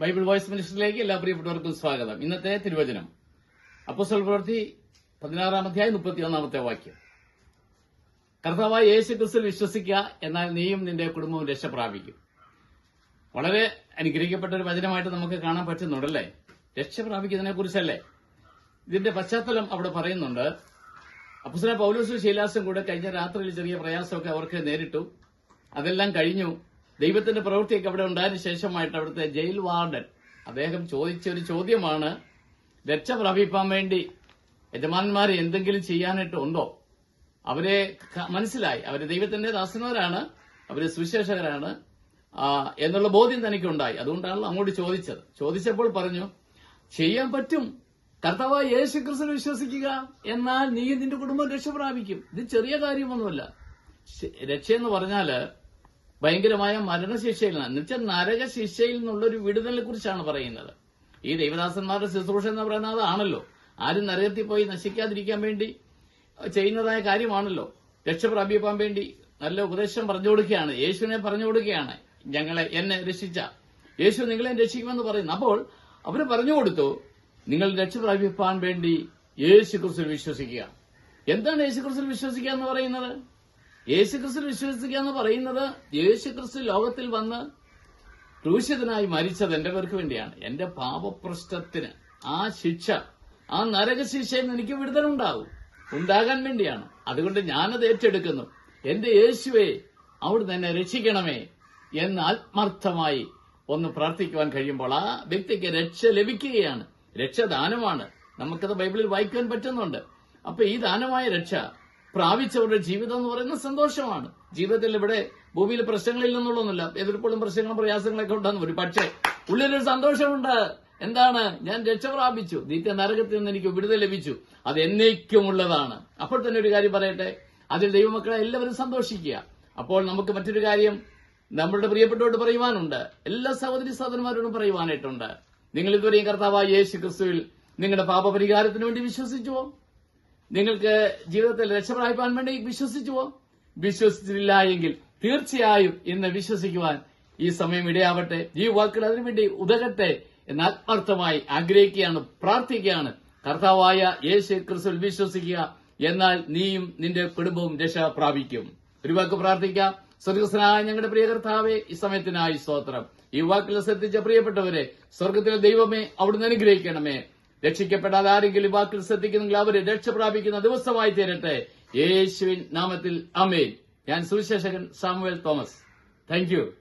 Bible voice മിനിസ്റ്ററിലേക്ക് എല്ലാ പ്രിയപ്പെട്ടവർക്കും സ്വാഗതം. ഇന്നത്തെ തിരുവചനം. അപ്പോസ്തല പ്രവൃത്തി പതിനാറാം അധ്യായം മുപ്പത്തിയൊന്നാമത്തെ വാക്യം. കർത്താവായ യേശു ക്രിസ്തു വിശ്വസിക്കുക എന്നാൽ നീയും നിന്റെ കുടുംബവും രക്ഷ പ്രാപിക്കും. വളരെ അനുഗ്രഹിക്കപ്പെട്ട ഒരു വചനമായിട്ട് നമുക്ക് കാണാൻ പറ്റുന്നുണ്ടല്ലേ? രക്ഷ പ്രാപിക്കുന്നതിനെ കുറിച്ചല്ലേ ഇതിന്റെ പശ്ചാത്തലം അവിടെ പറയുന്നുണ്ട്. അപ്പുസല പൗലോസും ശീലാസും കൂടെ കഴിഞ്ഞ രാത്രിയിൽ ചെറിയ പ്രയാസമൊക്കെ അവർക്ക് നേരിട്ടു. അതെല്ലാം കഴിഞ്ഞു. ദൈവത്തിന്റെ പ്രവൃത്തിയൊക്കെ അവിടെ ഉണ്ടായതിനു ശേഷമായിട്ട് അവിടുത്തെ ജയിൽ വാർഡൻ അദ്ദേഹം ചോദിച്ച ഒരു ചോദ്യമാണ് രക്ഷ പ്രാപിപ്പാൻ വേണ്ടി യജമാനന്മാരെ എന്തെങ്കിലും ചെയ്യാനായിട്ട് ഉണ്ടോ? അവരെ മനസ്സിലായി. അവർ ദൈവത്തിന്റെ ദാസന്മാരാണ് അവർ സുവിശേഷകരാണ് എന്നുള്ള ബോധ്യം തനിക്കുണ്ടായി. അതുകൊണ്ടാണല്ലോ അങ്ങോട്ട് ചോദിച്ചത്. ചോദിച്ചപ്പോൾ പറഞ്ഞു ചെയ്യാൻ പറ്റും. കർത്താവ് യേശു ക്രിസ്തു വിശ്വസിക്കുക. എന്നാൽ നീ നിന്റെ കുടുംബം രക്ഷ പ്രാപിക്കും. ഇത് ചെറിയ കാര്യമൊന്നുമല്ല. രക്ഷ രക്ഷയെന്ന് പറഞ്ഞാൽ ഭയങ്കരമായ മരണശിക്ഷയിൽ നിന്ന് എന്നുവെച്ചാൽ നരകശിക്ഷയിൽ നിന്നുള്ള ഒരു വിടുതലിനെ കുറിച്ചാണ് പറയുന്നത്. ഈ ദൈവദാസന്മാരുടെ ശുശ്രൂഷ എന്ന് പറയുന്നത് അതാണല്ലോ. ആരും നരകത്തിൽ പോയി നശിക്കാതിരിക്കാൻ വേണ്ടി ചെയ്യുന്നതായ കാര്യമാണല്ലോ. രക്ഷ പ്രാപിപ്പാൻ വേണ്ടി നല്ല ഉപദേശം പറഞ്ഞു കൊടുക്കുകയാണ്. യേശുവിനെ പറഞ്ഞു കൊടുക്കുകയാണ്. ഞങ്ങളെ എന്നെ രക്ഷിച്ച. യേശു നിങ്ങളെ രക്ഷിക്കുമെന്ന് പറയുന്നു. അപ്പോൾ അവർ പറഞ്ഞു കൊടുത്തു നിങ്ങൾ രക്ഷ പ്രാപിപ്പാൻ വേണ്ടി യേശു ക്രിസ്തു വിശ്വസിക്കുക. എന്താണ് യേശു ക്രിസ്തു വിശ്വസിക്കുക എന്ന് പറയുന്നത്? യേശു ക്രിസ്തു വിശ്വസിക്കുക എന്ന് പറയുന്നത് യേശു ക്രിസ്തു ലോകത്തിൽ വന്ന് ക്രൂശിതനായി മരിച്ചത് എന്റെ പേർക്ക് വേണ്ടിയാണ്. എന്റെ പാപപ്രശ്നത്തിന് ആ ശിക്ഷ ആ നരകശിക്ഷയിൽ നിന്ന് എനിക്ക് വിടുതലുണ്ടാവും. ഉണ്ടാകാൻ വേണ്ടിയാണ്. അതുകൊണ്ട് ഞാനത് ഏറ്റെടുക്കുന്നു. എന്റെ യേശുവെ അവിടുന്ന് എന്നെ രക്ഷിക്കണമേ എന്ന് ആത്മാർത്ഥമായി ഒന്ന് പ്രാർത്ഥിക്കുവാൻ കഴിയുമ്പോൾ ആ വ്യക്തിക്ക് രക്ഷ ലഭിക്കുകയാണ്. രക്ഷ ദാനമാണ് നമുക്കത് ബൈബിളിൽ വായിക്കാൻ പറ്റുന്നുണ്ട്. അപ്പൊ ഈ ദാനമായ രക്ഷ പ്രാപിച്ചവരുടെ ജീവിതം എന്ന് പറയുന്നത് സന്തോഷമാണ്. ജീവിതത്തിൽ ഇവിടെ ഭൂമിയിൽ പ്രശ്നങ്ങളിൽ നിന്നുള്ളൊന്നുമില്ല. എതിർപ്പുകളും പ്രശ്നങ്ങളും പ്രയാസങ്ങളൊക്കെ ഉണ്ടെന്ന് ഒരു പക്ഷേ ഉള്ളിലൊരു സന്തോഷമുണ്ട്. എന്താണ്? ഞാൻ രക്ഷ പ്രാപിച്ചു. നിത്യ നരകത്തിൽ നിന്ന് എനിക്ക് വിടുതൽ ലഭിച്ചു. അത് എന്നേക്കുമുള്ളതാണ് അപ്പോൾ തന്നെ ഒരു കാര്യം പറയട്ടെ. അതിൽ ദൈവമക്കളെ എല്ലാവരും സന്തോഷിക്കുക. അപ്പോൾ നമുക്ക് മറ്റൊരു കാര്യം നമ്മളുടെ പ്രിയപ്പെട്ടവരോട് പറയുവാനുണ്ട്. എല്ലാ സഹോദരി സഹോദരന്മാരോടും പറയുവാനായിട്ടുണ്ട്. നിങ്ങൾ ഇതുവരെയും കർത്താവായ യേശു ക്രിസ്തുവിൽ നിങ്ങളുടെ പാപപരിഹാരത്തിന് വേണ്ടി വിശ്വസിച്ചുവോ? നിങ്ങൾക്ക് ജീവിതത്തിൽ രക്ഷപ്രാപിപ്പാൻ വേണ്ടി വിശ്വസിച്ചുവോ വിശ്വസിച്ചില്ല എങ്കിൽ തീർച്ചയായും ഇന്ന് വിശ്വസിക്കുവാൻ ഈ സമയം ഇടയാവട്ടെ. ഈ വാക്കുകൾ അതിനുവേണ്ടി ഉതകട്ടെ എന്ന് ആത്മാർത്ഥമായി ആഗ്രഹിക്കുകയാണ് പ്രാർത്ഥിക്കുകയാണ്. കർത്താവായ യേശു ക്രിസ്തു വിശ്വസിക്കുക എന്നാൽ നീയും നിന്റെ കുടുംബവും രക്ഷ പ്രാപിക്കും. ഒരു വാക്ക് പ്രാർത്ഥിക്കാം. സ്വർഗസ്നായ ഞങ്ങളുടെ പ്രിയ കർത്താവെ ഈ സമയത്തിനായി സ്തോത്രം. ഈ വാക്കിൽ ശ്രദ്ധിച്ച പ്രിയപ്പെട്ടവരെ സ്വർഗത്തിലെ ദൈവമേ അവിടുന്ന് അനുഗ്രഹിക്കണമേ. രക്ഷിക്കപ്പെടാതെ ആരെങ്കിലും വാക്കിൽ ശ്രദ്ധിക്കുന്നെങ്കിൽ അവരെ രക്ഷ പ്രാപിക്കുന്ന ദിവസമായി തീരട്ടെ. യേശുവിൻ നാമത്തിൽ. അമേൻ ഞാൻ സുവിശേഷകൻ സാമുവേൽ തോമസ്. താങ്ക്